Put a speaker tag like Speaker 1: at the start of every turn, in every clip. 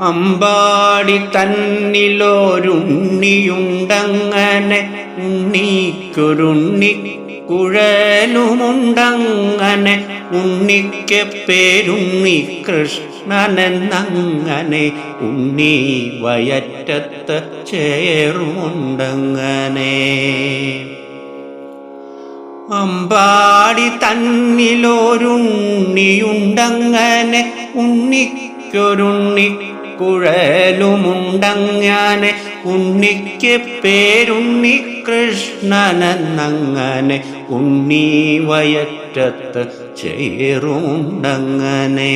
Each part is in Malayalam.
Speaker 1: അമ്പാടി തന്നിലൊരുണ്ണിയുണ്ടങ്ങനെ ഉണ്ണിക്കൊരുണ്ണി കുഴലുമുണ്ടങ്ങനെ ഉണ്ണിക്ക് പേരുണ്ണി കൃഷ്ണനെന്നങ്ങനെ ഉണ്ണി വയറ്റത്ത് ചേറുമുണ്ടങ്ങനെ അമ്പാടി തന്നിലൊരുണ്ണിയുണ്ടങ്ങനെ ഉണ്ണിക്കൊരുണ്ണി കുഴലുമുണ്ടങ്ങനെ ഉണ്ണിക്ക് പേരുണ്ണി കൃഷ്ണനെന്നങ്ങനെ ഉണ്ണി വയറ്റത്ത് ചേറുണ്ടങ്ങനെ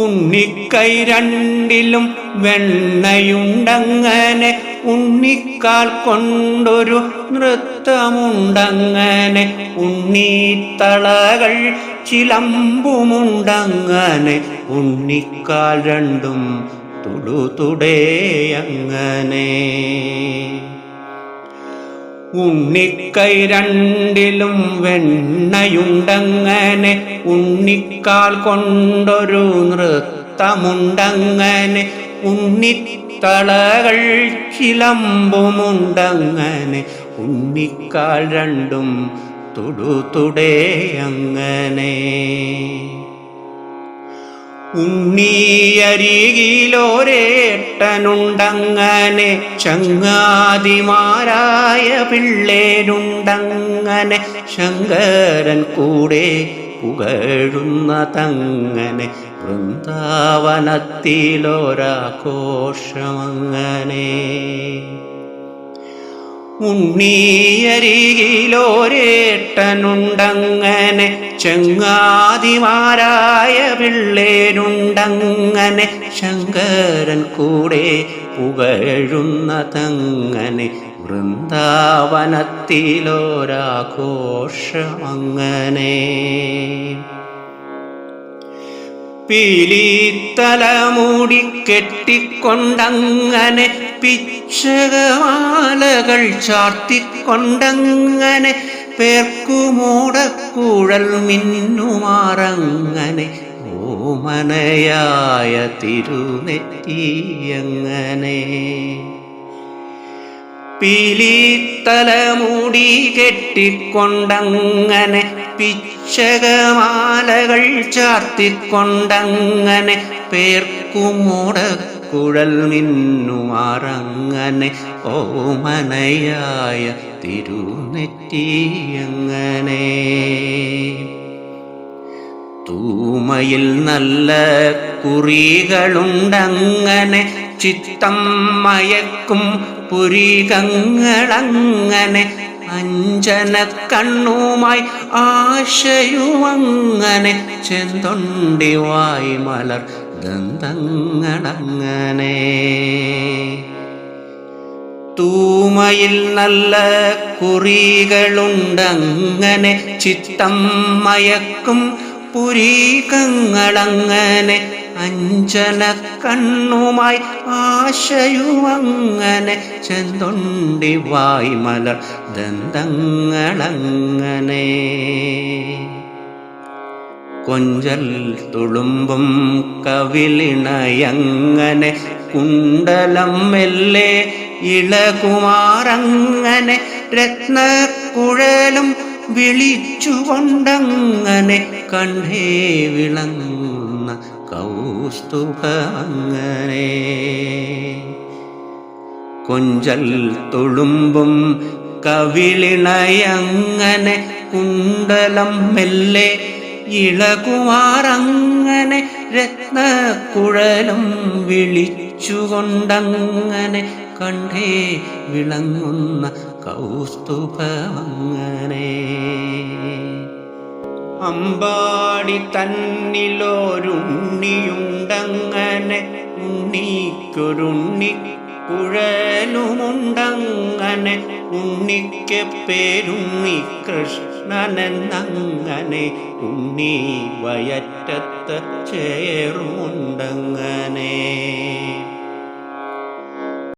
Speaker 1: ഉണ്ണിക്കൈ രണ്ടിലും വെണ്ണയുണ്ടങ്ങനെ ഉണ്ണിക്കാൽ കൊണ്ടൊരു നൃത്തമുണ്ടങ്ങനെ. ഉണ്ണീത്തളകൾ ചിലമ്പുമുണ്ടങ്ങനെ. ഉണ്ണിക്കാൽ രണ്ടും തുടുതുടേയങ്ങനെ ഉണ്ണിക്കൈ രണ്ടിലും വെണ്ണയുണ്ടങ്ങനെ. ഉണ്ണിക്കാൽ കൊണ്ടൊരു നൃത്തമുണ്ടങ്ങനെ. ഉണ്ണിത്തളകൾ ചിലമ്പുമുണ്ടങ്ങനെ ഉണ്ണിക്കാൽ രണ്ടും തുടുതുടേ അങ്ങനെ. ഉണ്ണിയരികിലോരേട്ടനുണ്ടങ്ങനെ ചങ്ങാതിമാരായ പിള്ളേരുണ്ടങ്ങനെ ശങ്കരൻ കൂടെ പുകഴുന്ന തങ്ങനെ വൃന്ദാവനത്തിലൊരാഘോഷമങ്ങനെ. ഉണ്ണിയരികിലോരേട്ടനുണ്ടങ്ങനെ ചെങ്ങാതിമാരായ പിള്ളേരുണ്ടങ്ങനെ ശങ്കരൻ കൂടെ പുകഴുന്ന തങ്ങനെ വൃന്ദാവനത്തിലൊരാഘോഷമങ്ങനെ. പീലിത്തലമൂടി കെട്ടിക്കൊണ്ടങ്ങനെ പിച്ചകമാലകൾ ചാർത്തിക്കൊണ്ടങ്ങനെ പേർക്കുമൂടക്കുഴൽ മിന്നുമാറങ്ങനെ ഓമനയായ തിരുനെറ്റിയങ്ങനെ. പീലിത്തലമുടി കെട്ടിക്കൊണ്ടങ്ങനെ പിച്ചകമാലകൾ ചാർത്തിക്കൊണ്ടങ്ങനെ പേർക്കുമുടക്കുഴൽ മിന്നുമാറങ്ങനെ ഓമനയായ തിരുനെറ്റിയങ്ങനെ. തൂമയിൽ നല്ല കുറികളുണ്ടങ്ങനെ ചിത്തം മയക്കും പുരികങ്ങളങ്ങനെ അഞ്ജന കണ്ണുമായി ആശയുമങ്ങനെ ചെന്തൊണ്ടിവായി മലർ ദന്തങ്ങടങ്ങനെ തൂമയിൽ നല്ല കുറികളുണ്ടങ്ങനെ ചിത്തം മയക്കും പുരീകങ്ങളങ്ങനെ അഞ്ജന കണ്ണുമായി ആശയുമങ്ങനെ ചെന്തൊണ്ടി വായി മലർ ദന്തങ്ങളങ്ങനെ. കൊഞ്ചൽ തുളുമ്പും കവിളിണയങ്ങനെ കുണ്ടലം മെല്ലെ ഇളകുമാറങ്ങനെ രത്നക്കുഴലും വിളിച്ചുകൊണ്ടങ്ങനെ കണ്ടേ വിളങ്ങുന്ന കൗസ്തുഭ അങ്ങനെ കൊഞ്ചൽ തുളുമ്പും കവിളിണയങ്ങനെ കുണ്ടലം മെല്ലെ ഇളകുമാറങ്ങനെ രത്നക്കുഴലും വിളിച്ചുകൊണ്ടങ്ങനെ കണ്ടേ വിളങ്ങുന്ന കൗസ്തുഭമങ്ങനെ. അമ്പാടി തന്നിലൊരുണ്ണിയുണ്ടങ്ങനെ ഉണ്ണിക്കൊരുണ്ണി കുഴലുമുണ്ടങ്ങനെ ഉണ്ണിക്ക് പേരുണ്ണി കൃഷ്ണനെന്നങ്ങനെ ഉണ്ണി വയറ്റത്ത് ചേറുമുണ്ടങ്ങനെ